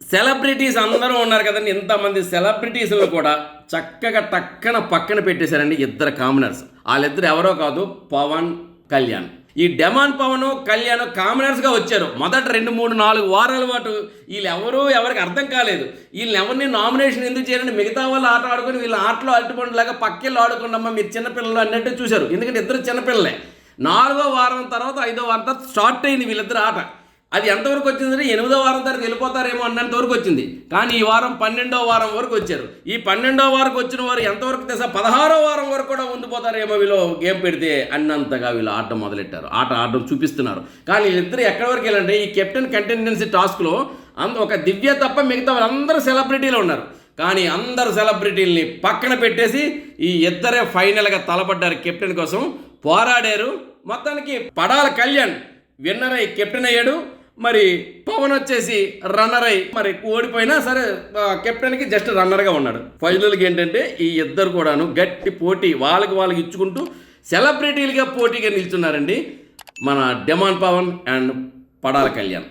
Celebrities అందరూ ఉన్నారు కదండి. ఇంతమంది సెలబ్రిటీస్లు కూడా చక్కగా టక్కన పక్కన పెట్టేశారండి ఇద్దరు కామనర్స్. వాళ్ళిద్దరు ఎవరో కాదు పవన్ కళ్యాణ్. ఈ డెమాన్ పవన్ కళ్యాణ్ కామనర్స్గా వచ్చారు. మొదట రెండు మూడు నాలుగు వారాల పాటు వీళ్ళు ఎవరూ ఎవరికి అర్థం కాలేదు. వీళ్ళని ఎవరిని నామినేషన్ ఎందుకు చేయాలని మిగతా వాళ్ళు ఆట ఆడుకొని వీళ్ళ ఆటలో అట్టుకుండలాగా పక్కెళ్ళు ఆడుకుండమ్మా మీరు చిన్నపిల్లలు అన్నట్టు చూశారు. ఎందుకంటే ఇద్దరు చిన్నపిల్లలే. నాలుగో వారం తర్వాత ఐదో వారం తర్వాత స్టార్ట్ అయింది వీళ్ళిద్దరు ఆట. అది ఎంతవరకు వచ్చిందంటే ఎనిమిదో వారం తర్వాత వెళ్ళిపోతారేమో అన్నంత వరకు వచ్చింది. కానీ ఈ వారం పన్నెండో వారం వరకు వచ్చారు. ఈ పన్నెండో వారకు వచ్చిన వారు ఎంతవరకు తెలుసా? పదహారో వారం వరకు కూడా ఉండిపోతారేమో వీళ్ళు గేమ్ పెడితే అన్నంతగా వీళ్ళు ఆడటం మొదలెట్టారు. ఆట ఆడటం చూపిస్తున్నారు. కానీ వీళ్ళిద్దరు ఎక్కడి వరకు వెళ్ళంటే ఈ కెప్టెన్ కంటెండెన్సీ టాస్క్లో అందు ఒక దివ్య తప్ప మిగతా వాళ్ళందరూ సెలబ్రిటీలు ఉన్నారు. కానీ అందరు సెలబ్రిటీల్ని పక్కన పెట్టేసి ఈ ఇద్దరే ఫైనల్గా తలపడ్డారు కెప్టెన్ కోసం. పోరాడారు. మొత్తానికి పడాల కళ్యాణ్ విన్నర్ కెప్టెన్ అయ్యాడు. మరి పవన్ వచ్చేసి రన్నర్ అయి మరి ఓడిపోయినా సరే కెప్టెన్కి జస్ట్ రన్నర్గా ఉన్నాడు. ఫైనల్కి ఏంటంటే ఈ ఇద్దరు కూడాను గట్టి పోటీ వాళ్ళకి వాళ్ళకి ఇచ్చుకుంటూ సెలబ్రిటీలుగా పోటీగా నిల్చున్నారండి మన డెమాన్ పవన్ అండ్ పడాల కళ్యాణ్.